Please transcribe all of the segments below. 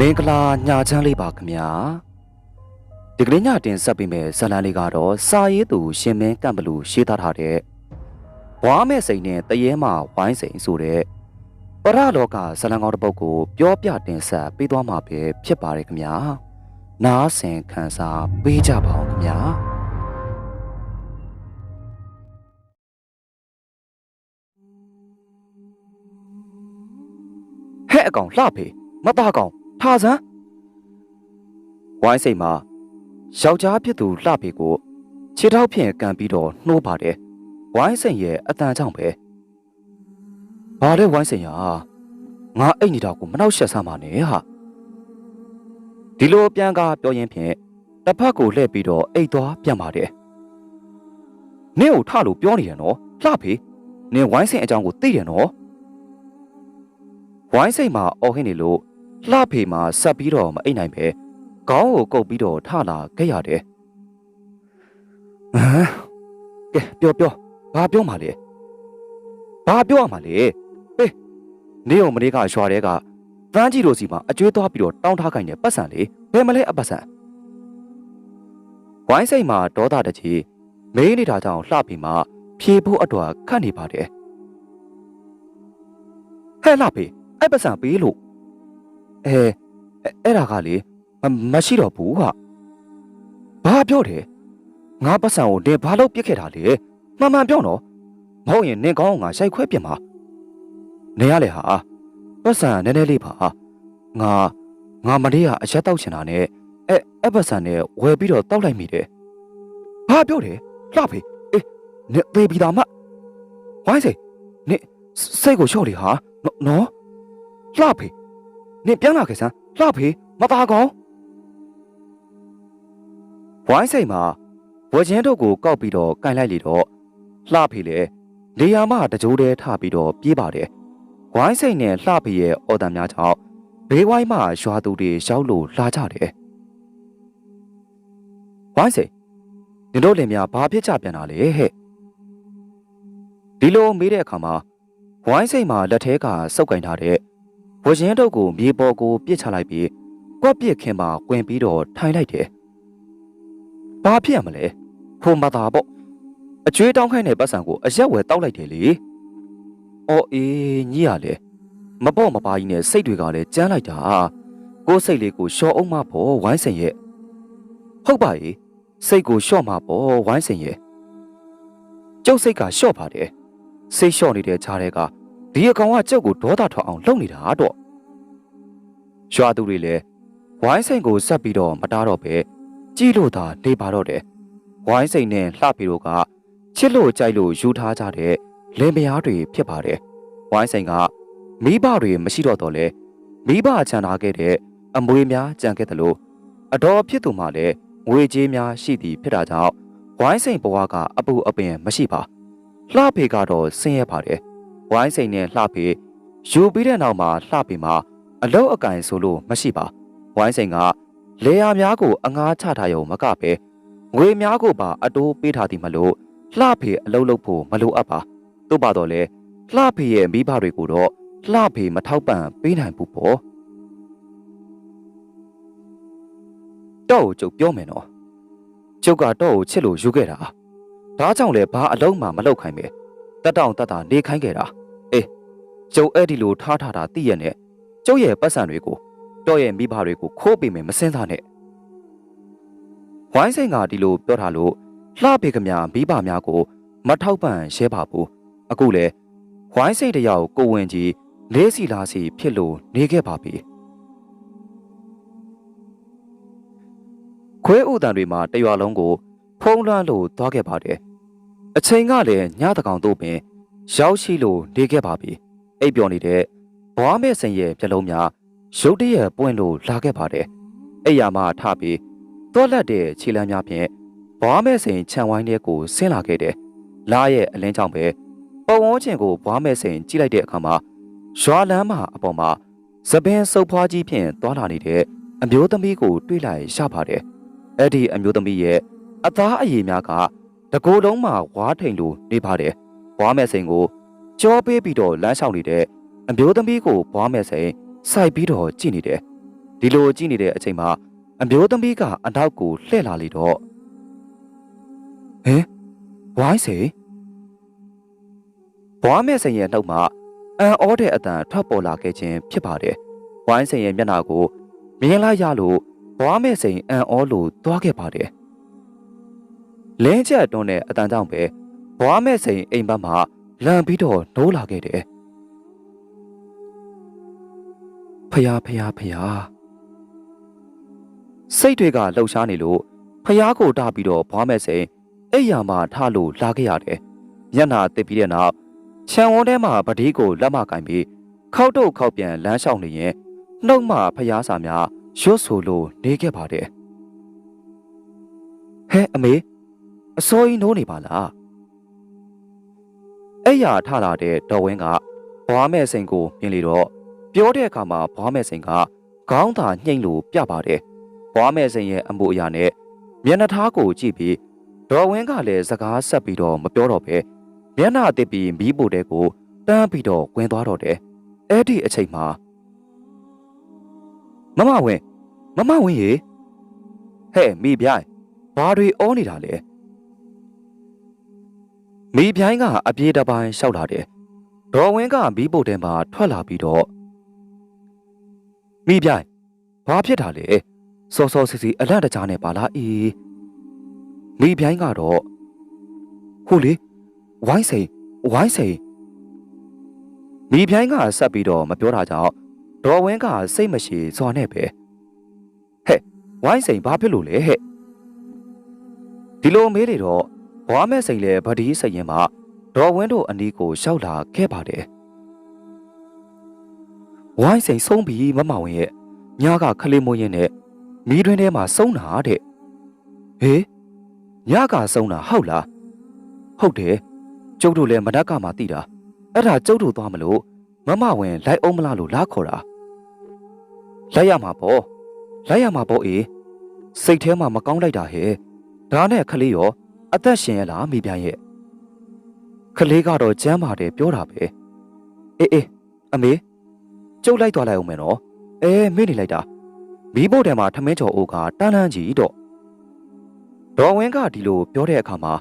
မင်္ဂလာညာချမ်းလေးပါခင်ဗျာဒီကလေးညတင်ဆက်ပေးမယ်ဇာတ်လမ်းလေးကတော့စာရေးသူ ရှင်မင်းကံဘလူရေးသားထားတဲ့ဘွားမဲ့စိန်နဲ့တရေမဝိုင်းစိန်ဆိုတဲ့ပရလောကဇာတ်လမ်းကောင်းတစ်ပုဒ်ကိုပြောပြတင်ဆက်ပေးသွားမှာပဲဖြစ်ပါတယ်ခင်ဗျာနားဆင်ခံစားပေးကြပါအောင်ခင်ဗျာဟဲ့အကောင်လှဖေမသားကောင် ထားစမ်းဝိုင်းစိတ်မှာယောက်ျားဖြစ်သူလှဖေကိုခြေထောက်ဖြင့်ကန်ပြီးတော့နှိုးပါတယ်ဝိုင်းစိတ်ရဲ့အတန်ကြောင့်ပဲဘာလဲဝိုင်းစိတ်ရငါအိတ်နေတာကိုမနှောက်ရှက်စမ်းပါနဲ့ဟာဒီလိုပြန်ကားပြောရင်းဖြင့်တစ်ဖက်ကိုလှည့်ပြီးတော့အိတ်သွားပြန်ပါတယ်နင့်ကိုထလို့ပြောနေရနော်လှဖေနင်ဝိုင်းစိတ်အကြောင်းကိုသိတယ်နော်ဝိုင်းစိတ်မှာအော်ဟင်းနေလို့ လှဖေမှာဆက်ပြီးတော့မအိတ်နိုင်ပဲခေါင်းကိုကုပ်ပြီးတော့ထလာခဲ့ရတယ်ဟမ်ကဲပြောပြောဘာပြောမှလဲဘာပြောရမှာလဲဟေးနေုံမလေးကရွာတဲကတန်းကြီးတို့စီမှာအကျွေးသွားပြီးတော့တောင်းထားခိုင်းတဲ့ပတ်စံလေးဘယ်မလဲအပတ်စံဝိုင်းစိတ်မှာဒေါသတကြီးမေးနေတာကြောင့်လှဖေမှာဖြေဖို့အတွက်ခတ်နေပါတယ်ဟဲ့လှဖေအဲ့ပတ်စံပေးလို့ အဲအဲ့အဲ့ဒါကလေမမရှိတော့ဘူးဟာဘာပြောတယ်ငါပတ်စံကိုနေဘာလို့ပြစ်ခဲ့တာလဲမှန်မှန်ပြောနော်မဟုတ်ရင်နင်ကောင်းကိုငါရှိုက်ခွဲပြင်ပါနေရလေဟာပတ်စံနည်းနည်းလေးပါငါငါမလေးကအရက်တောက်ချင်တာနဲ့အဲ့အဲ့ပတ်စံနဲ့ဝယ်ပြီးတော့တောက်လိုက်မိတယ်ဘာပြောတယ်လှဖေးအေးနေသေးပြီးသားမဝိုင်းစေနေစိတ်ကိုလျှော့လေဟာနော်လှဖေ နင်ပြန်လာခဲ့စမ်းလှဖေမသားကောင်ဝိုင်းစိတ်မှာဝက်ချင်းတို့ကိုကောက်ပြီးတော့ကင်လိုက်လေတော့လှဖေလေနေရာမှာတကြိုးတည်းထပြီးတော့ပြေးပါတယ်ဝိုင်းစိတ်နဲ့လှဖေရဲ့အော်တန်များကြောင့်ဘေးဝိုင်းမှာရွာသူတွေရောက်လို့လာကြတယ်ဝိုင်းစိတ်နင်တို့လင်များဘာဖြစ်ကြပြန်တာလဲဟဲ့ဒီလိုမေးတဲ့အခါမှာဝိုင်းစိတ်မှာလက်ထဲကစုပ်ကင်ထားတဲ့ ဝရင်တုတ်ကိုမြေပေါ်ကိုပြစ်ချလိုက်ပြီးကွက်ပြစ်ခင်မှာကွင်ပြီးတော့ထိုင်လိုက်တယ်။ဘာဖြစ်ရမလဲ။ဟိုမသာပေါ့။အကျွေးတောင်းခိုင်းတဲ့ပတ်စံကိုအရက်ဝယ်တောက်လိုက်တယ်လေ။အော်အေးညီရလေ။မပေါ့မပါကြီးနဲ့စိတ်တွေကလည်းကြမ်းလိုက်တာ။ကိုယ်စိတ်လေးကိုရှော့အောင်မဖို့ဝိုင်းစင်ရဲ့။ဟုတ်ပါရဲ့။စိတ်ကိုရှော့မှာပေါ့ဝိုင်းစင်ရဲ့။ကျုပ်စိတ်ကရှော့ပါတယ်။စိတ်ရှော့နေတဲ့ခြားတဲ့က ဒီအကောင်ကကျုပ်ကိုဒေါသထွက်အောင်လုပ်နေတာတော့ရွာသူတွေလည်းဝိုင်းစိန်ကိုဆက်ပြီးတော့မတားတော့ပဲကြည့်လို့သာနေပါတော့တယ်ဝိုင်းစိန်နဲ့လှပီတို့ကချစ်လို့ကြိုက်လို့ယူထားကြတဲ့လင်မယားတွေဖြစ်ပါတယ်ဝိုင်းစိန်ကမိဘတွေမရှိတော့တော့လဲမိဘချန်ထားခဲ့တဲ့အမွေများကြံခဲ့တယ်လို့အတော်ဖြစ်သူမှလည်းငွေကြေးများရှိသည်ဖြစ်တာကြောင့်ဝိုင်းစိန်ဘဝကအပူအပင်မရှိပါလှဖေကတော့ဆင်းရဲပါတယ် ဝိုင်းစိန်နဲ့လှဖေယူပြီးတဲ့နောက်မှာလှဖေမှာအလုတ်အကင်ဆိုလို့မရှိပါဝိုင်းစိန်ကလေယာများကိုအငားချထားရုံမကပဲငွေများကိုပါအတိုးပေးထားသည်မလို့လှဖေအလုတ်လုပ်ဖို့မလိုအပ်ပါသို့ပါတော့လေလှဖေရဲ့မိဘတွေကိုတော့လှဖေမထောက်ပံ့ပေးနိုင်ဘူးပေါ့တော့ကိုကျုပ်ပြောမယ်နော်ကျုပ်ကတော့ကိုချစ်လို့ယူခဲ့တာဒါကြောင့်လေဘာအလုံးမှမလုပ်ခိုင်းပဲ တက်တောင့်တက်တာနေခိုင်းခဲ့တာကျုပ်အဲ့ဒီလိုထားထားတာသိရနဲ့ကျုပ်ရဲ့ပတ်စံတွေကိုတော့ရဲ့မိဘတွေကိုခိုးပေးမယ်မစင်းစားနဲ့ဝိုင်းစိန်ကဒီလိုပြောထားလို့လှပေကမြမိဘများကို မထောက်ပံ့ရဲပါဘူးအခုလေဝိုင်းစိန်တယောက်ကိုဝင်ကြီးလေးစီလာစီဖြစ်လို့နေခဲ့ပါပြီခွဲဥတန်တွေမှာတရွာလုံးကို ဖုံးလွှမ်းလို့သွားခဲ့ပါတယ် အချိန်ကလည်းညတကောင်တို့ပင် ရောက်ရှိလို့နေခဲ့ပါပြီအိပ်ပျော်နေတဲ့ဘွားမဲ့စင်ရဲ့ပြလုံးများရုတ်တရက်ပွင့်လို့လာခဲ့ပါတယ်အိယာမထပြီးတောလက်တဲ့ခြေလမ်းများဖြင့်ဘွားမဲ့စင်ခြံဝိုင်းထဲကိုဆင်းလာခဲ့တယ်လာရဲ့အလင်းကြောင့်ပဲပတ်ဝန်းကျင်ကိုဘွားမဲ့စင်ကြည့်လိုက်တဲ့အခါမှာရွာလမ်းမှာအပေါ်မှာသပင်စုပ်ဖွားကြီးဖြင့်တွာလာနေတဲ့အမျိုးသမီးကို တွေ့လိုက်ရပါတယ်အဲ့ဒီအမျိုးသမီးရဲ့အသားအရည်များက တကိုယ်လုံးမှာဝါးထိန်လိုနေပါတယ်ဘွားမဲ့စိန်ကိုကြောပေးပြီးတော့လမ်းလျှောက်နေတဲ့အမျိုးသမီးကိုဘွားမဲ့စိန်စိုက်ပြီးတော့ကြည့်နေတယ်ဒီလိုကြည့်နေတဲ့အချိန်မှာအမျိုးသမီးကအနောက်ကိုလှည့်လာလေတော့ဟင်ဝိုင်းစေဘွားမဲစိန်ရဲ့နှုတ်မှာအန်အောတဲ့အတန်ထွက်ပေါ်လာခဲ့ခြင်းဖြစ်ပါတယ်ဝိုင်းစိန်ရဲ့မျက်နှာကိုမြင်လိုက်ရလို့ဘွားမဲစိန်အန်အောလို့သွားခဲ့ပါတယ် လင်းချက်တွန်းတဲ့အတန်ကြောင့်ပဲဘွားမဲစိန်အိမ်ဘက်မှာလန်ပြီးတော့နိုးလာခဲ့တယ်ဖယားဖယားဖယားစိတ်တွေကလှုပ်ရှားနေလို့ဖယားကိုတားပြီးတော့ဘွားမဲစိန်အိယာမှာထလို့လာခဲ့ရတယ်မျက်နှာတစ်ပြီးတဲ့နောက်ခြံဝန်းထဲမှာပတိကိုလက်မကင်ပြီးခောက်တုတ်ခောက်ပြန်လမ်းလျှောက်နေရင်နှုတ်မှဖျားစာများရွတ်ဆိုလို့နေခဲ့ပါတယ်ဟဲအမေ အစိုးရနိုးနေပါလားအဲ့ရထလာတဲ့တော်ဝင်းကဘွားမဲ့စိန်ကိုမြင်လေတော့ပြောတဲ့အခါမှာဘွားမဲ့စိန်ကခေါင်းသာညှိမ့်လို့ပြပါတယ်ဘွားမဲ့စိန်ရဲ့အမှုအရာနဲ့မျက်နှာသားကိုကြည့်ပြီးဒေါ်ဝင်းကလည်းစကားဆက်ပြီးတော့မပြောတော့ပဲမျက်နှာတစ်ပြီးမီးပိုတဲ့ကိုတန်းပြီးတော့ဝင်သွားတော့တယ်အဲ့ဒီအချိန်မှာမမဝင်းမမဝင်းရေဟဲ့မိပြိုင်ဘာတွေအောနေတာလဲ မိပြိုင်ကအပြေးတစ်ပိုင်းလျှောက်လာတယ်ဒေါ်ဝင်းကမီးပိုတဲ့မှာထွက်လာပြီးတော့မိပြိုင်ဘာဖြစ်တာလဲစောစောစီစီအလန့်တကြားနဲ့ပါလားအေးမိပြိုင်ကတော့ဟုတ်လေဝိုင်းစိန်ဝိုင်းစိန်မိပြိုင်ကဆက်ပြီးတော့မပြောတာကြောင့်ဒေါ်ဝင်းကစိတ်မရှိစွာနဲ့ပဲဟဲ့ဝိုင်းစိန်ဘာဖြစ်လို့လဲဟဲ့ဒီလိုမေးလေတော့ ဘွားမဲ့စိန်လည်းဗဒီစိတ်ရင်မှာဒေါ်ဝင်းတို့အနီးကိုရှောက်လာခဲ့ပါတယ်ဝိုင်းစိန်ဆုံးပြီးမမဝင်းရဲ့ညာကခလေးမိုးရင်နဲ့မီးတွင်းထဲမှာဆုံးတာတဲ့ဟေးညကဆုံးတာဟုတ်လားဟုတ်တယ်ကျုပ်တို့လည်းမနက်ကမှသိတာအဲ့ဒါကျုပ်တို့သွားမလို့မမဝင်လိုက်အောင်မလားလို့လာခေါ်တာလိုက်ရမှာပေါ့လိုက်ရမှာပေါ့အေးစိတ်ထဲမှာမကောင်းလိုက်တာဟဲ့ဒါနဲ့ခလေးရော အသက်ရှင်ရလားမိပြန်ရဲ့ခလေးကတော့ကျမ်းပါတယ်ပြောတာပဲအေးအေးအမေကျုပ်လိုက်သွားလိုက်အောင်မယ်နော်အဲမေ့နေလိုက်တာမီးဖို့တံမှာထမင်းချော်အိုးကတန်းတန်းကြီးတော့ဒေါ်ဝင်းကဒီလိုပြောတဲ့အခါမှာ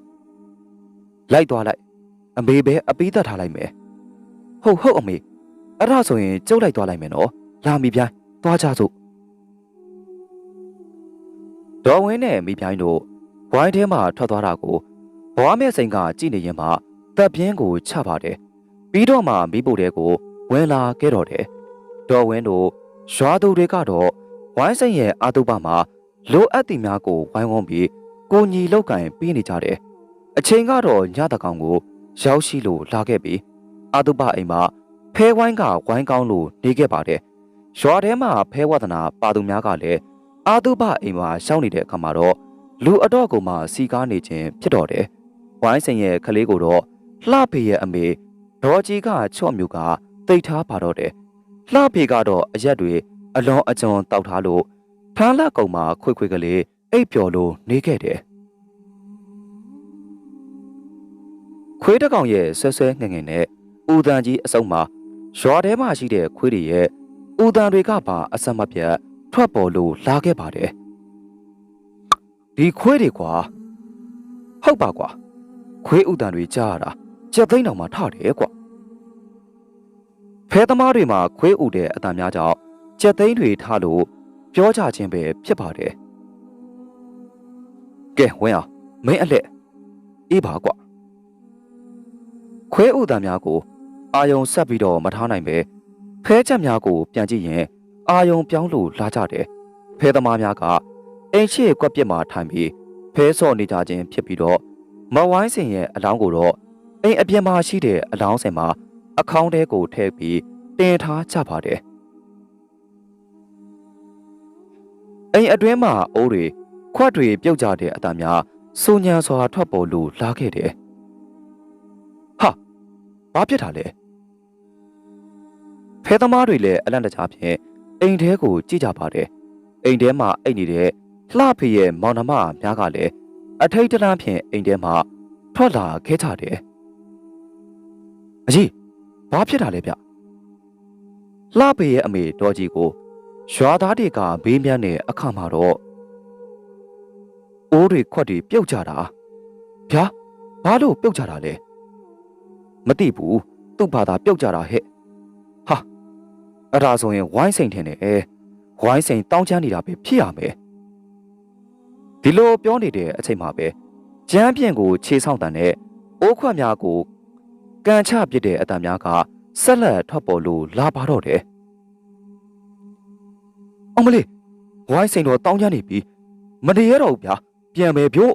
လိုက်သွားလိုက်အမေပဲအပီးသက်ထားလိုက်မယ်ဟုတ်ဟုတ်အမေအဲ့ဒါဆိုရင်ကျုပ်လိုက်သွားလိုက်မယ်နော်လာမိပြိုင်းသွားကြစို့ဒေါ်ဝင်းနဲ့မိပြိုင်းတို့ ဝိုင်းထဲမှာထွက်သွားတာကိုဘွားမဲ့စိန်ကကြည့်နေရင်မှတပ်ပြင်းကိုချပါတယ်ပြီးတော့မှမိဖို့တဲ့ကိုဝင်လာခဲ့တော့တယ်ဒေါ်ဝင်းတို့ရွာသူတွေကတော့ဝိုင်းစိန်ရဲ့အာတုပမှာလိုအပ်သည်များကိုဝိုင်းဝန်းပြီးကိုညီလောက်ကင်ပြီးနေကြတယ်အချိန်ကတော့ညတကောင်ကိုရောက်ရှိလို့လာခဲ့ပြီးအာတုပအိမ်မှာဖဲဝိုင်းကဝိုင်းကောင်းလို့နေခဲ့ပါတယ်ရွာထဲမှာဖဲဝဒနာပါသူများကလည်းအာတုပအိမ်မှာရှောင်းနေတဲ့အခါမှာတော့ လူအတော့ကိုမှစီကားနေခြင်းဖြစ်တော့တယ်ဝိုင်းစင်ရဲ့ကလေးကိုတော့လှဖေရဲ့အမေဒေါ်ကြီးကချော့မျိုးကတိတ်ထားပါတော့တယ်လှဖေကတော့အရက်တွေအလွန်အကျွံတောက်ထားလို့ဖမ်းလက်ကုံမှာခွေခွေကလေးအိပ်ပျော်လို့နေခဲ့တယ်ခွေးတကောင်ရဲ့ဆွဲဆွဲငငယ်နဲ့ဦးတန်ကြီးအစုံမှာရွာထဲမှာရှိတဲ့ခွေးတွေရဲ့ဦးတန်တွေကပါအဆက်မပြတ်ထွက်ပေါ်လို့လာခဲ့ပါတယ် ဒီခွေးတွေကွာဟုတ်ပါကွာခွေးဦးတန်တွေကြားရတာကြက်သိန်းတော်မှထတယ်ကွာဖဲသမားတွေမှာခွေးဦးတဲ့အတန်များကြောင့်ကြက်သိန်းတွေထလို့ပြောကြခြင်းပဲဖြစ်ပါတယ်ကဲဝင်အောင်မင်းအလက်အေးပါကွာခွဲဥသားများကို အာယုံဆက်ပြီးတော့မထားနိုင်ပဲဖဲချက်များကို ပြန်ကြည့်ရင် အာယုံပြောင်းလို့လာကြတယ်ဖဲသမားများက အိမ်ရှိကွက်ပြစ်မှာထိုင်ပြီးဖဲဆော့နေကြခြင်းဖြစ်ပြီးတော့မဝိုင်းစင်ရဲ့အလောင်းကိုတော့အိမ်အပြင်မှာရှိတဲ့အလောင်းစင်မှာအခေါင်းထဲကိုထည့်ပြီးတင်ထားကြပါတယ်အိမ်အတွင်းမှာအိုးတွေခွက်တွေပြုတ်ကြတဲ့အတံများစူညံစွာထွက်ပေါ်လို့လာခဲ့တယ်ဟာဘာဖြစ်တာလဲဖဲသမားတွေလည်းအလန့်တကြားဖြင့်အိမ်ထဲကိုကြည့်ကြပါတယ်အိမ်ထဲမှာအိတ်နေတဲ့ လှဖေရဲ့မောင်နှမများကလည်းအထိတ်တလန့်ဖြင့်အိမ်ထဲမှာထွက်လာခဲ့ကြတယ်အကြီးဘာဖြစ်တာလဲဗျလှဖေရဲ့အမေတော်ကြီးကိုရွာသားတွေကဘေးမြန်းတဲ့အခါမှာတော့အိုးတွေခွက်တွေပြုတ်ကြတာဗျာဘာလို့ပြုတ်ကြတာလဲမသိဘူးသူ့ဘာသာပြုတ်ကြတာဟဲ့ဟာအဲ့ဒါဆိုရင်ဝိုင်းစိန်ထင်တယ်ဝိုင်းစိန်တောင်းချမ်းနေတာပဲဖြစ်ရမယ် ဒီလိုပြောနေတဲ့အချိန်မှာပဲကျမ်းပြင့်ကိုခြေဆောင်တန်တဲ့အိုးခွက်များကိုကန်ချပစ်တဲ့အတန်များကဆက်လက်ထွက်ပေါ်လို့လာပါတော့တယ်အောင်မလေးဝိုင်းစိန်တော့တောင်းချမ်းနေပြီမနေရတော့ဘူးဗျာပြန်မယ်ဗျို့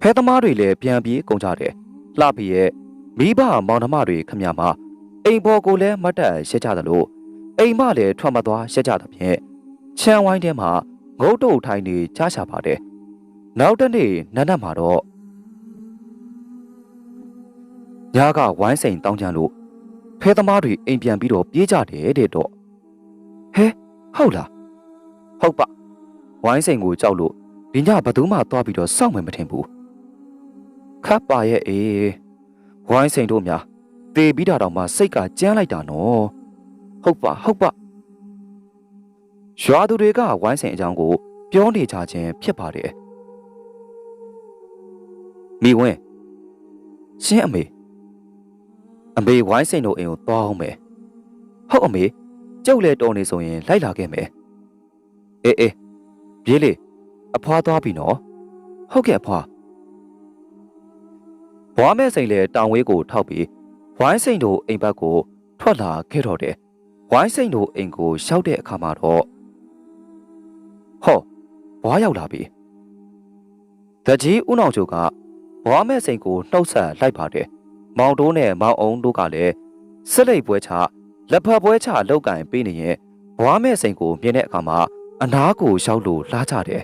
ဖဲသမားတွေလည်းပြန်ပြေးကုန်ကြတယ်လှပီရဲ့မိဘမောင်နှမတွေခမမှာအိမ်ပေါ်ကိုလည်းမတ်တက်ရက်ကြသလိုအိမ်မလည်းထွက်မသွားရက်ကြသဖြင့်ချမ်းဝိုင်းထဲမှာ ငုတ်တုတ်ထိုင်နေကြားရှာပါတယ်နောက်တစ်နေ့နန်းနတ်မှာတော့ညာကဝိုင်းစိန်တောင်းချမ်းလို့ဖဲသမားတွေအိမ်ပြန်ပြီးတော့ပြေးကြတယ်တဲ့တော့ဟဲဟုတ်လားဟုတ်ပါဝိုင်းစိန်ကိုကြောက်လို့ဒီညဘယ်သူမှသွားပြီးတော့စောင့်မယ်မထင်ဘူးခပ်ပါရဲ့အေးဝိုင်းစိန်တို့များတေးပြီးတာတော့မှစိတ်ကကြမ်းလိုက်တာနော်ဟုတ်ပါဟုတ်ပါ ရွာသူတွေကဝိုင်းစိန်အကြောင်းကိုပြောနေကြခြင်းဖြစ်ပါတယ်မိဝင်းရှင်းအမေအမေဝိုင်းစိန်တို့အိမ်ကိုသွားအောင်မယ်ဟုတ်အမေကျုပ်လည်းတော်နေဆိုရင်လိုက်လာခဲ့မယ်အေးအေးပြေးလေအဖွားသွားပြီနော်ဟုတ်ကဲ့အဖွားဘွားမဲစိန်လည်းတောင်ဝေးကိုထောက်ပြီးဝိုင်းစိန်တို့အိမ်ဘက်ကိုထွက်လာခဲ့တော့တယ်ဝိုင်းစိန်တို့အိမ်ကိုရှောက်တဲ့အခါမှာတော့ ဟောဘွားရောက်လာပြီတကြီးဦးနောင်ချိုကဘွားမဲစိန်ကိုနှုတ်ဆက်လိုက်ပါတယ်မောင်တိုးနဲ့မောင်အောင်တို့ကလည်းစစ်လိပ်ပွဲချလက်ဖက်ပွဲချလောက်ကင်ပေးနေရင်ဘွားမဲစိန်ကိုမြင်တဲ့အခါမှာအနားကိုရှောက်လို့လာကြတယ်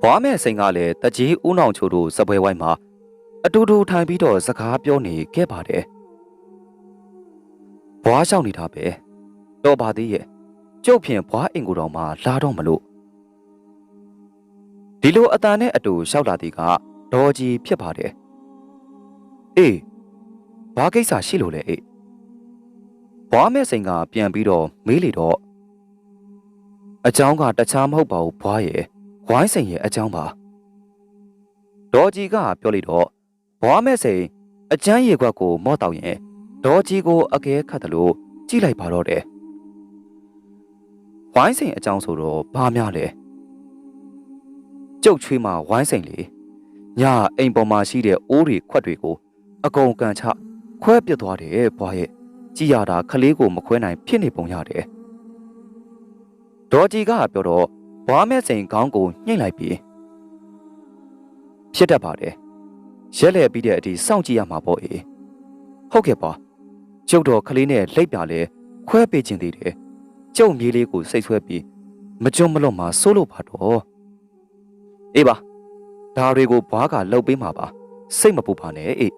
ဘွားမဲစိန်ကလည်းတကြီးဦးနောင်ချိုတို့စပွဲဝိုင်းမှာအတူတူထိုင်ပြီးတော့စကားပြောနေခဲ့ပါတယ်ဘွားရှောက်နေတာပဲတော့ပါသေးရဲ့ ကျုပ်ဖြင့်ဘွားအင်ကိုတော်မှလာတော့မလို့ဒီလိုအတန်နဲ့အတူလျှောက်လာသည်ကဒေါ်ကြီးဖြစ်ပါတယ်အေးဘွားကိစ္စရှိလို့လေအေးဘွားမဲ့စိန်ကပြန်ပြီးတော့မေးလေတော့အချောင်းကတခြားမဟုတ်ပါဘူးဘွားရဲ့ဝိုင်းစိန်ရဲ့အချောင်းပါဒေါ်ကြီးကပြောလိုက်တော့ဘွားမဲ့စိန်အချမ်းရေခွက်ကိုမော့တောင်ရင်ဒေါ်ကြီးကိုအကဲခတ်တယ်လို့ကြိလိုက်ပါတော့တယ် ဝိုင်းစိန်အကြောင်းဆိုတော့ဘာများလဲကျုပ်ချွေးမှာဝိုင်းစိန်လေညအိမ်ပေါ်မှာရှိတဲ့အိုးတွေခွက်တွေကို အကုန်ကန်ချခွဲပစ်သွားတယ်ဘွားရဲ့ကြည်ရတာခလေးကိုမခွဲနိုင်ဖြစ်နေပုံရတယ်ဒေါ်ကြီးကပြောတော့ဘွားမဲစိန်ခေါင်းကိုညှိလိုက်ပြီးဖြစ်တတ်ပါတယ်ရက်လဲပြီးတဲ့အထိစောင့်ကြည့်ရမှာပေါ့အေးဟုတ်ကဲ့ပါကျုပ်တော်ကလေးနဲ့လိပ်ပြလဲခွဲပေးခြင်းသေးတယ် ကျုပ်မြေးလေးကိုစိတ်ဆွဲပြီးမကြုံမလွတ်မှာစိုးလို့ပါတော့အေးပါဒါတွေကိုဘွားကလှုပ်ပေးမှာပါစိတ်မပူပါနဲ့အေး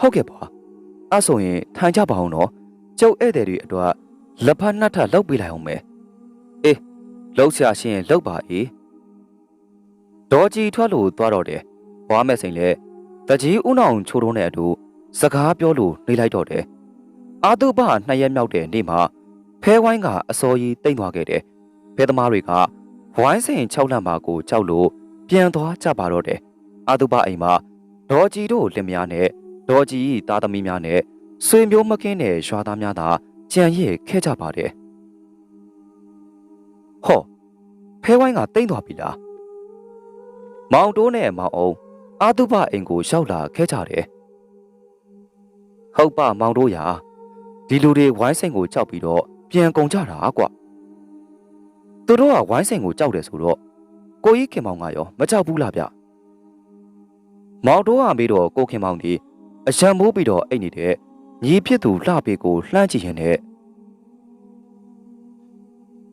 ဟုတ်ကဲ့ပါအဲ့ဆိုရင်ထိုင်ကြပါအောင်တော့ကျုပ်ဧည့်သည်တွေအတွက်လက်ဖက်နှက်ထလှုပ်ပေးလိုက်အောင်မယ်အေးလှုပ်ရှာရှင်းလှုပ်ပါအေးဒေါ်ကြီးထွက်လို့သွားတော့တယ်ဘွားမဲ့စိန်လဲတကြီးဦးနောင်ချိုးတုံးတဲ့အတူစကားပြောလို့နေလိုက်တော့တယ်အာတုပနှစ်ရက်မြောက်တဲ့နေ့မှာ ဖဲဝိုင်းကအစောကြီးတိတ်သွားခဲ့တယ်ဖဲသမားတွေကဝိုင်းစိန်6လမ်းပါကိုကြောက်လို့ပြန်သွားကြပါတော့တယ်အာတုပအိမ်မှာဒေါ်ကြီးတို့လင်မယားနဲ့ဒေါ်ကြီးသားသမီးများနဲ့ဆွေမျိုးမကင်းတဲ့ရွာသားများသာကြံရစ်ခဲ့ကြပါတယ်ဟောဖဲဝိုင်းကတိတ်သွားပြီလားမောင်တိုးနဲ့မောင်အောင်အာတုပအိမ်ကိုရောက်လာခဲ့ကြတယ်။ဟုတ်ပါမောင်တို့ရာဒီလူတွေဝိုင်းစိန်ကိုကြောက်ပြီးတော့ ပြန်ကုန်ကြတာကွ။သူတို့ကဝိုင်းစိန်ကိုကြောက်တယ်ဆိုတော့ကိုကြီးခင်မောင်ကရောမကြောက်ဘူးလားဗျ။မောင်တို့ကပြီးတော့ကိုခင်မောင်ဒီအရန်မိုးပြီးတော့အိတ်နေတဲ့ညီဖြစ်သူလှပေကိုလှမ်းကြည့်ရင်လည်း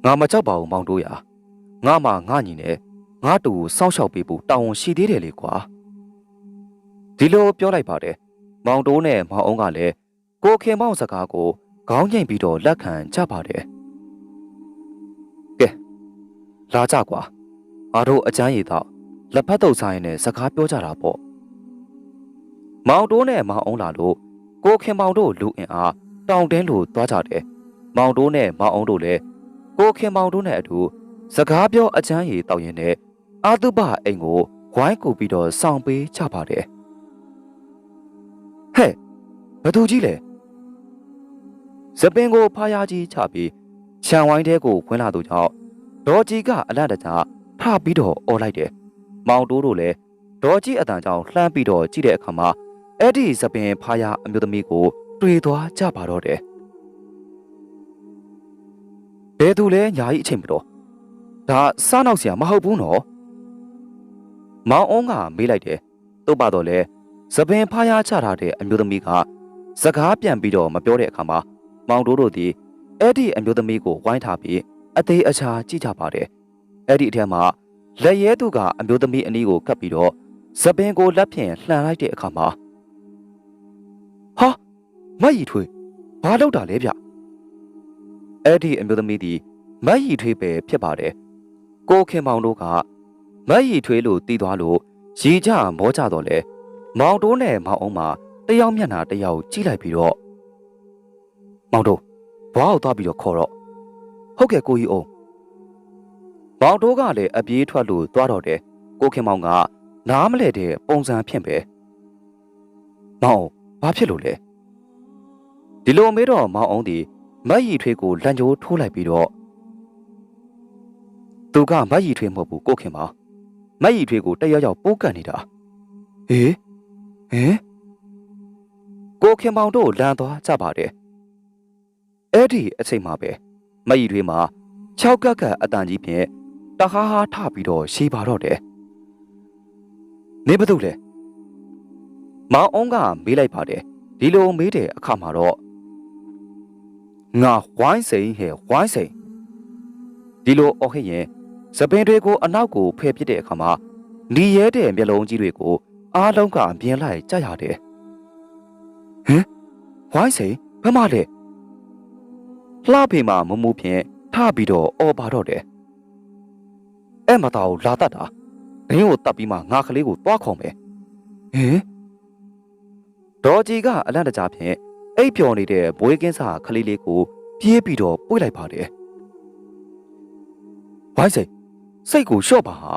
ငါမကြောက်ပါဘူးမောင်တို့ရာငါမှငါညီနဲ့ငါတူကိုစောင့်ရှောက်ပေးဖို့တာဝန်ရှိသေးတယ်လေကွာ။ဒီလိုပြောလိုက်ပါတယ်မောင်တိုးနဲ့မောင်အောင်ကလည်းကိုခင်မောင်စကားကို ခေါင်းငိမ့်ပြီးတော့လက်ခံကြပါတယ်ကဲလာကြကွာငါတို့အချမ်းရည်တော့လက်ဖက်တုပ်ဆိုင်နဲ့စကားပြောကြတာပေါ့မောင်တိုးနဲ့မောင်အောင်လာလို့ကိုခင်မောင်တို့လူအင်အားတောင်တင်းလို့သွားကြတယ်မောင်တိုးနဲ့မောင်အောင်တို့လည်းကိုခင်မောင်တို့နဲ့အတူစကားပြောအချမ်းရည်တောက်ရင်နဲ့အာတုပအိမ်ကိုဝိုင်းကူပြီးတော့စောင့်ပေးချပါတယ်ဟဲ့ဘသူကြီးလဲ ။ဇပင်ကိုဖားရကြီးချပြီးခြံဝိုင်းတဲကိုဝင်လာသူကြောင့်ဒေါ်ကြီးကအလန့်တကြားထပြီးတော့អော်လိုက်တယ်။မောင်တိုးတို့လည်းဒေါ်ကြီးအတန်ကြောင့်လှမ်းပြီးတော့ကြည့်တဲ့အခါမှာအဲ့ဒီသပင်ဖားရအမျိုးသမီးကိုတွေ့သွားကြပါတော့တယ်။ဘယ်သူလဲညာကြီးအချိန်မတော်။ဒါစားနောက်စရာမဟုတ်ဘူးနော်။မောင်အောင်ကမေးလိုက်တယ်။သူ့ပါတော့လေသပင်ဖားရချထားတဲ့အမျိုးသမီးကစကားပြန်ပြီးတော့မပြောတဲ့အခါမှာ မောင်တိုးတို့သည်အဲ့ဒီအမျိုးသမီးကိုဝိုင်းထားပြီးအသေးအချာကြည့်ကြပါတယ်အဲ့ဒီအထက်မှာလက်ရဲသူကအမျိုးသမီးအနီးကိုကပ်ပြီးတော့စပင်ကိုလက်ဖြင့်လှန်လိုက်တဲ့အခါမှာဟာမတ်ရီထွေးဘာလုပ်တာလဲဗျအဲ့ဒီအမျိုးသမီးသည်မတ်ရီထွေးပဲဖြစ်ပါတယ်ကိုခင်မောင်တို့ကမတ်ရီထွေးလို့တီးသွားလို့ရီကြမောကြတော့လေမောင်တိုးနဲ့မောင်အောင်မှာတယောက်မျက်နှာတယောက်ကြည့်လိုက်ပြီးတော့ မောင်တိုးဘွားကိုသွားပြီးတော့ခေါ်တော့ဟုတ်ကဲ့ကိုကြီးအောင်မောင်တိုးကလည်းအပြေးထွက်လို့သွားတော့တယ်ကိုခင်မောင်ကနားမလဲတဲ့ပုံစံဖြင့်ပဲမောင်ဘာဖြစ်လို့လဲဒီလိုမေးတော့မောင်အောင်ဒီမတ်ရီထွေးကိုလန်ကြိုးထိုးလိုက်ပြီးတော့သူကမတ်ရီထွေးမဟုတ်ဘူးကိုခင်မောင်မတ်ရီထွေးကိုတယောက်ယောက်ပိုးကန်နေတာဟေးဟင်ကိုခင်မောင်တို့လန်သွားကြပါတယ် အဲ့ဒီအချိန်မှာပဲမတ်ရီထွေးမှာ၆ကက်ကက်အတန်ကြီးဖြင့်တခါဟာထပြီးတော့ရှေးပါတော့တယ်နေဘသူလဲမောင်အောင်ကမေးလိုက်ပါတယ်ဒီလိုမေးတဲ့အခါမှာတော့ငါဝိုင်းစိန်ဟဲ့ဝိုင်းစိန်ဒီလိုအော်ဟစ်ရင်စပင်တွေကိုအနောက်ကိုဖယ်ပစ်တဲ့အခါမှာနီရဲတဲ့မျက်လုံးကြီးတွေကိုအားလုံးကမြင်လိုက်ကြရတယ်ဟမ်ဝိုင်းစိန်ဘယ်မှလဲ လှဖေမှာမမူးဖြင့်ထပြီးတော့အော်ပါတော့တယ်အဲ့မသားကိုလာတတ်တာဒင်းကိုတတ်ပြီးမှငါကလေးကိုတွားခေါ်မယ်ဟင်ဒေါ်ကြီးကအလန့်တကြားဖြင့်အိပ်ပျော်နေတဲ့ဘွေးကင်းစာကလေးလေးကို ပြေးပြီးတော့ပွေ့လိုက်ပါတယ်ဝိုင်းစိတ်စိတ်ကိုလျှော့ပါဟာ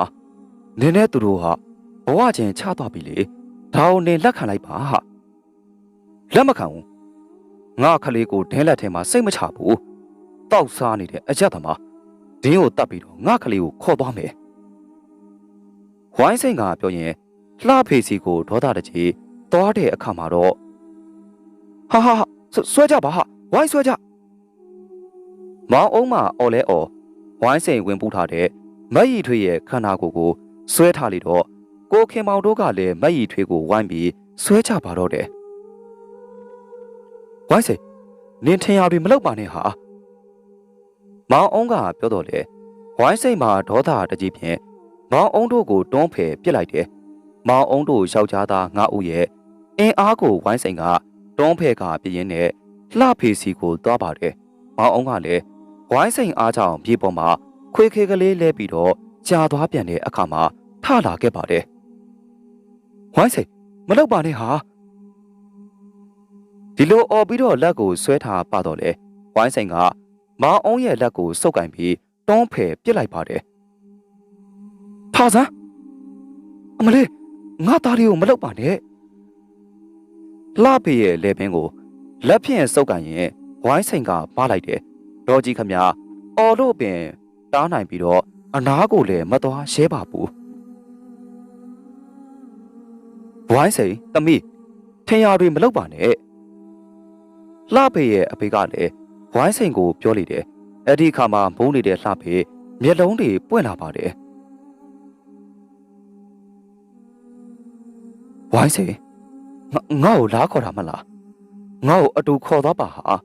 နင်းနဲ့သူတို့ဟာဘဝချင်းချသွားပြီလေဒါအောင်နင်လက်ခံလိုက်ပါဟာလက်မခံဘူး ငါကလေးကိုဒင်းလက်ထဲမှာစိတ်မချဘူးတောက်စားနေတဲ့အကြက်သမားဒင်းကိုတတ်ပြီးတော့ငါကလေးကိုခေါ်သွားမယ်ဝိုင်းစိန်ကပြောရင်လှဖေစီကိုဒေါသတကြီးသွားတဲ့အခါမှာတော့ဟာဟာဆွဲကြပါဟာဝိုင်းဆွဲကြမောင်အုံးမအော်လဲအော်ဝိုင်းစိန်ဝင်ပူးထားတဲ့မတ်ရီထွေးရဲ့ခန္ဓာကိုယ်ကိုဆွဲထားလိတော့ကိုခင်မောင်တို့ကလည်းမတ်ရီထွေးကိုဝိုင်းပြီးဆွဲချပါတော့တယ် ဝိုင်းစိန်နင်ထင်ရတွေမလောက်ပါနဲ့ဟာမောင်အုံးကပြောတော့လေဝိုင်းစိန်မှာဒေါသတကြီးဖြင့်မောင်အုံးတို့ကိုတွန်းဖယ်ပစ်လိုက်တယ်မောင်အုံးတို့ယောက်ျားသားငါးဦးရဲ့အင်အားကိုဝိုင်းစိန်ကတွန်းဖဲကပြင်းနဲ့လှဖေစီကိုသွားပါတယ်။မောင်အောင်ကလည်းဝိုင်းစိန်အားကြောင့်ပြေပေါ်မှာခွေခေကလေးလဲပြီးတော့ကြာသွားပြန်တဲ့အခါမှာထလာခဲ့ပါတယ်။ဝိုင်းစိန်မလောက်ပါနဲ့ဟာ ဒီလိုអော်ပြီးတော့လက်ကိုဆွဲထားပါတော့လေဝိုင်းစိန်ကမောင်အောင်ရဲ့လက်ကိုစုပ်ကင်ပြီးတွန်းဖယ်ပစ်လိုက်ပါတယ်။ထာဆန်းအမလေးငါသားလေးကိုမလောက်ပါနဲ့လှဖေရဲ့လေပင်ကိုလက်ဖြင့်စုပ်ကန်ရင်ဝိုင်းစိန်ကပါလိုက်တယ်ဒေါ်ကြီးခမအော်လို့ပင်တားနိုင်ပြီးတော့အနားကိုလည်းမသွားရဲပါဘူးဝိုင်းစိန်တမိထင်ရတွေမလုပ်ပါနဲ့ လှဖေရဲ့အဖေကလည်းဝိုင်းစိန်ကိုပြောလိုက်တယ်အဲ့ဒီခါမှာမုန်းနေတဲ့လှဖေမျက်လုံးတွေပွင့်လာပါတယ်ဝိုင်းစိန်ငါ့ကိုလားခေါ်တာမလားငါ့ကိုအတူခေါ်သွားပါဟာ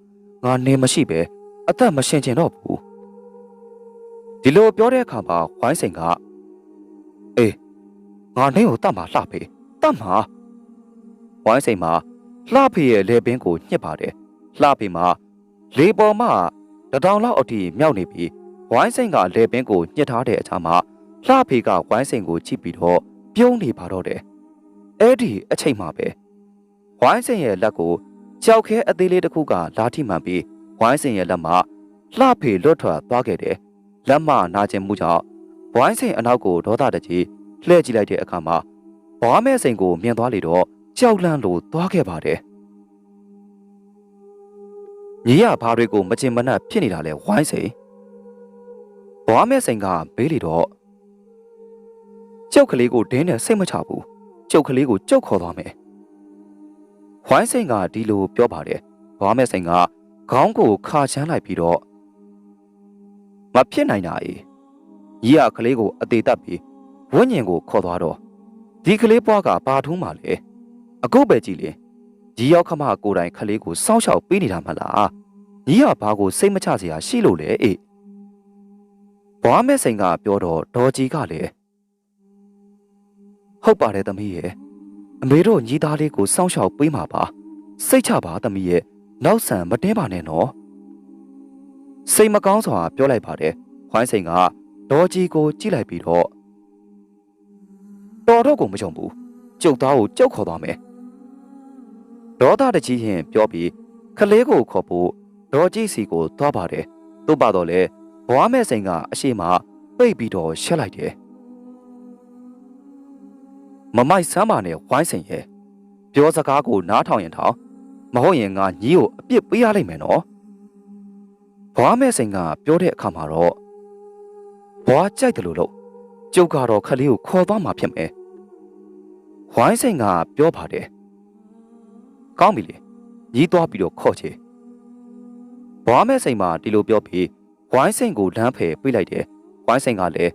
ငါနေမရှိပဲအသက်မရှင်ချင်တော့ဘူးဒီလိုပြောတဲ့အခါမှာဝိုင်းစိန်ကအေးငါနေကိုတတ်မှာလှဖေးတတ်မှာဝိုင်းစိန်မှာလှဖေးရဲ့လေပင်ကိုညှစ်ပါတယ် လှဖေးမှာလေပေါ်မှာတတောင်လောက်အထိမြောက်နေပြီးဝိုင်းစိန်ကလေပင်ကိုညှစ်ထားတဲ့အခါမှာလှဖေးကဝိုင်းစိန်ကိုကြည့်ပြီးတော့ပြုံးနေပါတော့တယ်အဲ့ဒီအချိန်မှာပဲဝိုင်းစင်ရဲ့လက်ကိုကြောက်ခဲအသေးလေးတစ်ခုကလာထိမှန်ပြီးဝဝိုင်းစင်ရဲ့လက်မှလှဖေလွတ်ထွက်သွားခဲ့တယ်လက်မနာကျင်မှုကြောင့်ဝိုင်းစင်အနောက်ကိုဒေါသတကြီးလှည့်ကြည့်လိုက်တဲ့အခါမှာဘွားမဲစိန်ကိုမြင်သွားလေတော့ကြောက်လန့်လို့သွားခဲ့ပါတယ် ညီရဘာတွေကိုမချင်မနှက်ဖြစ်နေတာလဲဝိုင်းစိန်ဘွားမဲစိန်ကဘေးလေတော့ကျုပ်ကလေးကိုဒင်းနဲ့စိတ်မချဘူးကျုပ်ကလေးကိုကြုတ်ခေါ်သွားမယ်ဝိုင်းစိန်ကဒီလိုပြောပါတယ်ဘွားမဲစိန်ကခေါင်းကိုခါချမ်းလိုက်ပြီးတော့မဖြစ်နိုင်တာ ਈ ကြီးရကလေးကိုအသေးတက်ပြီးဝိညာဉ်ကိုခေါ်သွားတော့ဒီကလေးပွားကပါထုံးမှလေအခုပဲကြည်လေ ဒီရောက်ခမကိုယ်တိုင်ကလေးကိုစောင့်ရှောက်ပေးနေတာမလားကြီးရဘာကိုစိတ်မချစရာရှိလို့လဲအေးဘွားမဲစိန်ကပြောတော့ဒေါ်ကြီးကလည်းဟုတ်ပါတယ်သမီးရဲ့အမေတို့ညီသားလေးကိုစောင့်ရှောက်ပေးမှာပါစိတ်ချပါသမီးရဲ့နောက်ဆန်မတင်းပါနဲ့နော်စိတ်မကောင်းစွာပြောလိုက်ပါတယ်ဝိုင်းစိန်ကဒေါ်ကြီးကိုကြည့်လိုက်ပြီးတော့တော်တော့ကိုမကြုံဘူးကျုပ်သားကိုကြောက်ခေါ်သွားမယ် ဒေါသတကြီးရင်ပြောပြီးခလေးကိုခေါ်ဖို့ဒေါ်ကြီးစီကိုသွားပါတယ်သို့ပါတော့လေဘွားမဲ့စိန်ကအရှိမပိတ်ပြီးတော့ရှက်လိုက်တယ်မမိုက်ဆမ်းပါနဲ့ဝိုင်းစိန်ရဲ့ပြောစကားကိုနားထောင်ရင်ထောင်မဟုတ်ရင်ငါညီကိုအပြစ်ပေးရလိမ့်မယ်နော်ဘွားမဲ့စိန်ကပြောတဲ့အခါမှာတော့ဘွားကြိုက်တယ်လို့လို့ကျုပ်ကတော့ခလေးကိုခေါ်သွားမှာဖြစ်မယ်ဝိုင်းစိန်ကပြောပါတယ် ကောင်းပြီလေညီးသွားပြီးတော့ခေါ်ချေဘွားမဲ့စိန်မှာဒီလိုပြောပြီးဝိုင်းစိန်ကိုလမ်းဖယ်ပြေးလိုက်တယ်ဝိုင်းစိန်ကလည်း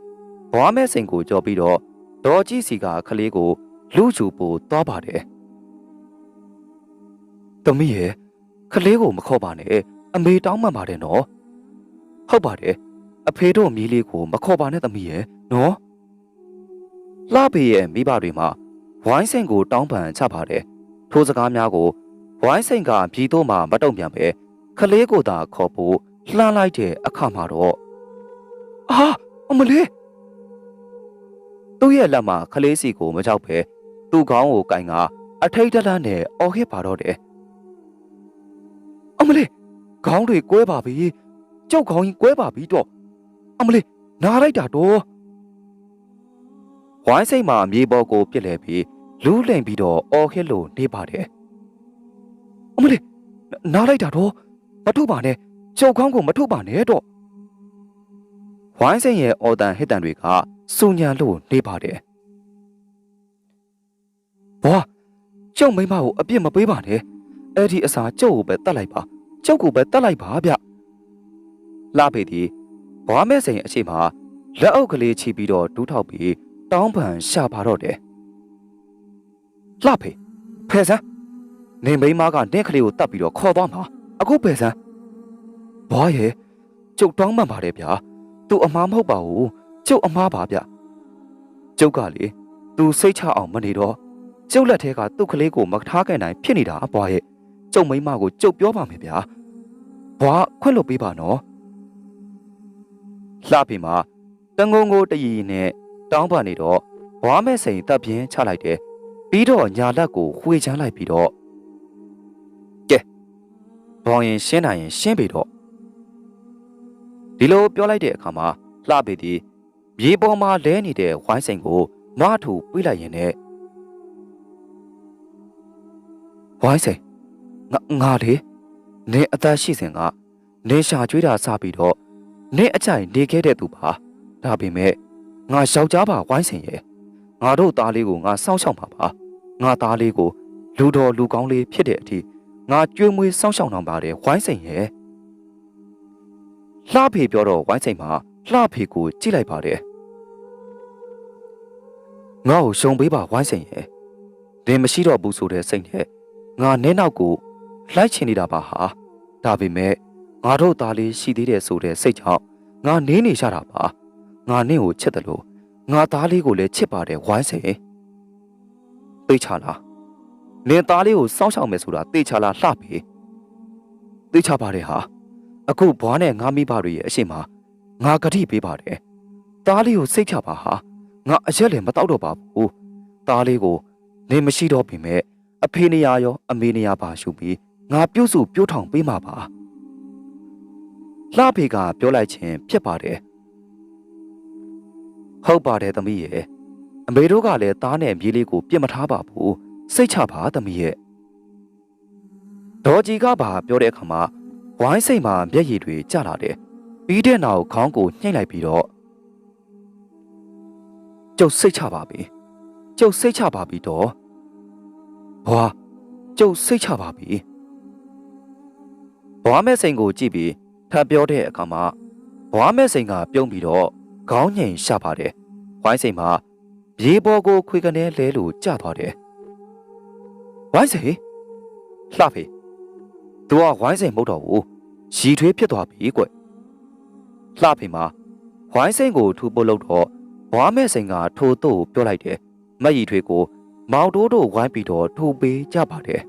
ဘွားမဲ့စိန်ကိုကြော်ပြီးတော့ဒေါ်ကြီးစီကခလေးကိုလူချူပို့သွားပါတယ်သမီးရဲ့ခလေးကိုမခေါ်ပါနဲ့အမေတောင်းမှန်ပါတယ်နော်ဟုတ်ပါတယ်အဖေတို့မီးလေးကိုမခေါ်ပါနဲ့သမီးရဲ့နော်လှဖေရဲ့မိဘတွေမှာဝိုင်းစိန်ကိုတောင်းပန်ချပါတယ် ထိုးစကားများကိုဝိုင်းစိန်ကပြည်တို့မှမတုံ့ပြန်ပဲခလေးကိုသာခေါ်ဖို့လှမ်းလိုက်တဲ့အခါမှာတော့အာအမလေးသူ့ရဲ့လက်မှာခလေးစီကိုမကြောက်ပဲသူ့ခေါင်းကိုကင်ကအထိတ်တလန့်နဲ့အော်ဟစ်ပါတော့တယ်အမလေးခေါင်းတွေကွဲပါပြီကြောက်ခေါင်းကြီးကွဲပါပြီတော့အမလေးနားလိုက်တာတော့ဝိုင်းစိတ်မှာမြေပေါ်ကိုပြစ်လဲပြီး လူးလိမ်ပြီးတော့အော်ဟစ်လို့နေပါတယ်အမလေးနားလိုက်တာတော့မထုတ်ပါနဲ့ကြောက်ခေါင်းကိုမထုတ်ပါနဲ့တော့ဝိုင်းစိတ်ရဲ့အော်တန်ဟစ်တန်တွေကစူညံလို့နေပါတယ်ဘွာကျုံမိမကိုအပြစ်မပေးပါနဲ့အဲ့ဒီအစာကျုပ်ကိုပဲတတ်လိုက်ပါကျုပ်ကိုပဲတတ်လိုက်ပါဗျလှပေသည်ဘွားမဲစိန်အရှိမလက်အုပ်ကလေးချီပြီးတော့ဒူးထောက်ပြီးတောင်းပန်ရှာပါတော့တယ် လှဖေဖယ်စမ်းနေမိန်းမကနင့်ကလေးကိုတတ်ပြီးတော့ခေါ်သွားမှာအခုဖယ်စမ်းဘွားရဲ့ကျုပ်တောင်းပန်ပါတယ်ဗျာသူအမားမဟုတ်ပါဘူးကျုပ်အမားပါဗျကျုပ်ကလေသူစိတ်ချအောင်မနေတော့ကျုပ်လက်ထဲကသူ့ကလေးကိုမထားခဲ့နိုင်ဖြစ်နေတာအဘွားရဲ့ကျုပ်မိန်းမကိုကျုပ်ပြောပါမယ်ဗျာဘွားခွင့်လို့ပေးပါနော်လှဖေမှာတငုံကိုတရီနဲ့တောင်းပန်နေတော့ဘွားမဲ့စိန်တပ်ပြင်းချလိုက်တယ် ပြီးတော့ညာလက်ကိုဝှေချမ်းလိုက်ပြီးတော့ကဲဘောင်ရင်ရှင်းနိုင်ရင်ရှင်းပြီတော့ဒီလိုပြောလိုက်တဲ့အခါမှာလှပေသည်မြေပေါ်မှာလဲနေတဲ့ဝိုင်းစိန်ကိုမထူပြေးလိုက်ရင်နဲ့ဝိုင်းစိန်ငါငါလေနေအသက်ရှိစဉ်ကနေရှာကျွေးတာစပြီးတော့နေအကြိုင်နေခဲ့တဲ့သူပါဒါပေမဲ့ငါယောက်ျားပါဝိုင်းစိန်ရဲ့ငါတို့သားလေးကိုငါစောင့်ရှောက်မှာပါ ငါသားလေးကိုလူတော်လူကောင်းလေးဖြစ်တဲ့အထိငါကြွေးမွေးစောင့်ရှောက်နိုင်ပါတယ်ဝိုင်းစိန်ရဲ့လှဖေပြောတော့ဝိုင်းစိန်မှာလှဖေကိုကြည့်လိုက်ပါတယ်ငါ့ကိုရှုံပေးပါဝိုင်းစိန်ရဲ့ဒင်မရှိတော့ဘူးဆိုတဲ့စိတ်နဲ့ငါနဲနောက်ကိုလိုက်ချင်နေတာပါဟာဒါပေမဲ့ငါတို့သားလေးရှိသေးတယ်ဆိုတဲ့စိတ်ကြောင့်ငါနေနေရတာပါငါနင့်ကိုချစ်တယ်လို့ငါသားလေးကိုလည်းချစ်ပါတယ်ဝိုင်းစိန် သိချလားနင်သားလေးကိုစောင့်ရှောက်မယ်ဆိုတာသိချလားလှပြီသိချပါတယ်ဟာအခုဘွားနဲ့ငါမိဘတွေရဲ့အရှိမငါဂတိပေးပါတယ်သားလေးကိုစိတ်ချပါဟာငါအရက်လည်းမတောက်တော့ပါဘူးသားလေးကိုနေမရှိတော့ပြီမဲ့အဖေနေရရောအမေနေရပါရှုပြီးငါပြုတ်စုပြုတ်ထောင်ပေးမှာပါလှဖေကပြောလိုက်ခြင်းဖြစ်ပါတယ်ဟုတ်ပါတယ်သမီးရဲ့ အမေတို့ကလည်းသားနဲ့မြေးလေးကိုပြစ်မထားပါဘူးစိတ်ချပါသမီးရဲ့ဒေါ်ကြီးကပါပြောတဲ့အခါမှာဝိုင်းစိတ်မှာမျက်ရည်တွေကျလာတယ်ပြီးတဲ့နောက်ခေါင်းကိုညှိလိုက်ပြီးတော့ကျုပ်စိတ်ချပါပြီကျုပ်စိတ်ချပါပြီတော့ဘွာကျုပ်စိတ်ချပါပြီဘွာမဲ့စိန်ကိုကြည့်ပြီးထပ်ပြောတဲ့အခါမှာဘွာမဲ့စိန်ကပြုံးပြီးတော့ခေါင်းငိန်ရှပါတယ်ဝိုင်းစိန်မှာ ပြေးပေါ်ကိုခွေကနေလဲလို့ကျသွားတယ်ဝိုင်းစိန်လှဖေသူကဝိုင်းစိန်မဟုတ်တော့ဘူးရီထွေးဖြစ်သွားပြီကွလှဖေမှာဝိုင်းစိန်ကိုထူဖို့လို့တော့ဘွာမဲ့စိန်ကထိုးတော့ပြောလိုက်တယ်မက်ရီထွေးကို မောင်တိုးတို့ဝိုင်းပြီးတော့ထိုးပေးကြပါတယ်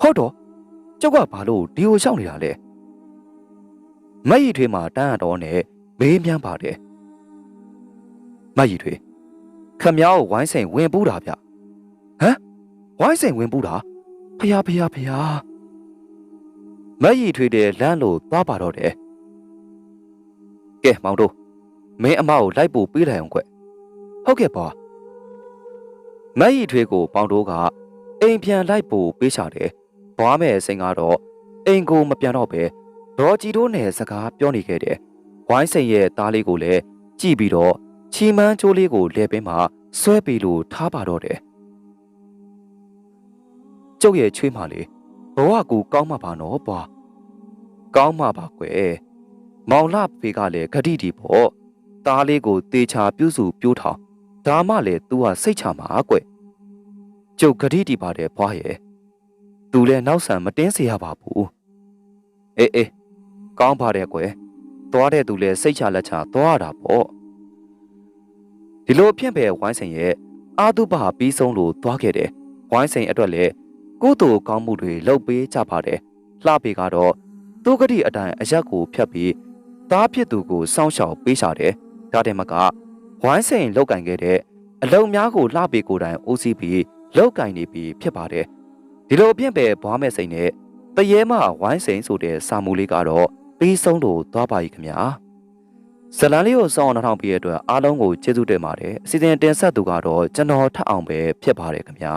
ဟုတ်တော့ကျုပ်ကဘာလို့ဒီကိုရှောက်နေတာလဲမက်ရီထွေးမှာတန်းရတော့နဲ့မေးမြန်းပါတယ် မက်ရီထွေးခမ ्या ကိုဝိုင်းစိန်ဝင်ပူးတာဗျဟမ်ဝိုင်းစိန်ဝင်ပူးတာဖယားဖယားဖယားမက်ရီထွေးတဲ့လမ်းလို့သွားပါတော့တယ်ကဲမောင်တို့မင်းအမကိုလိုက်ပို့ပေးလိုက်အောင်ကွဟုတ်ကဲ့ပါမက်ရီထွေးကိုပေါင်တိုးကအိမ်ပြန်လိုက်ပို့ပေးချတယ်။ဘွားမဲ့စိန်ကတော့အိမ်ကိုမပြန်တော့ပဲဒေါ်ကြီးတို့နဲ့စကားပြောနေခဲ့တယ်။ဝိုင်းစိန်ရဲ့သားလေးကိုလည်းကြည့်ပြီးတော့ ချီမန်းချိုးလေးကိုလဲပင်းမှာဆွဲပြီးလို့ထားပါတော့တယ်။ကျုပ်ရဲ့ချွေးမလေးဘဝကူကောင်းမှာပါနော်ဘွား။ကောင်းမှာပါကွယ်။မောင်လှဖေကလည်းဂတိတီပေါ့။သားလေးကိုတေချာပြုစုပြိုးထောင်ဒါမှလည်း तू ဟာစိတ်ချမှာကွကျုပ်ဂတိတီပါတယ်ဘွားရဲ့ तू လည်းနောက်ဆံမတင်းစေရပါဘူးအေးအေးကောင်းပါတယ်ကွယ်သွားတဲ့သူလည်းစိတ်ချလက်ချသွားရတာပေါ့ ဒီလိုဖြင့်ပဲဝိုင်းစိန်ရဲ့အာတုပပြီးဆုံးလို့သွားခဲ့တယ်ဝိုင်းစိန်အတွက်လည်းကိုယ့်တူကောင်းမှုတွေလုပ်ပေးကြပါတယ်လှပေကတော့သူဂတိအတိုင်းအရက်ကိုဖြတ်ပြီးသားဖြစ်သူကိုစောင့်ရှောက်ပေးရှာတယ်ဒါတည်းမကဝိုင်းစိန်လောက်ကင်ခဲ့တဲ့အလုံများကိုလှပေကိုယ်တိုင်ဦးစီးပြီးလောက်ကင်နေပြီးဖြစ်ပါတယ်ဒီလိုအပြင်ပဲဘွားမဲ့စိန်နဲ့တရေမဝိုင်းစိန်ဆိုတဲ့စာမူလေးကတော့ပြီးဆုံးလို့သွားပါ යි ခင်ဗျာ ဇလန်လေးကိုစောင်းအောင်နှောင်းပြည့်တဲ့အတွက်အားလုံးကိုကျေးဇူးတင်ပါတယ်အစီအစဉ်တင်ဆက်သူကတော့ကျွန်တော်ထပ်အောင်ပဲဖြစ်ပါတယ်ခင်ဗျာ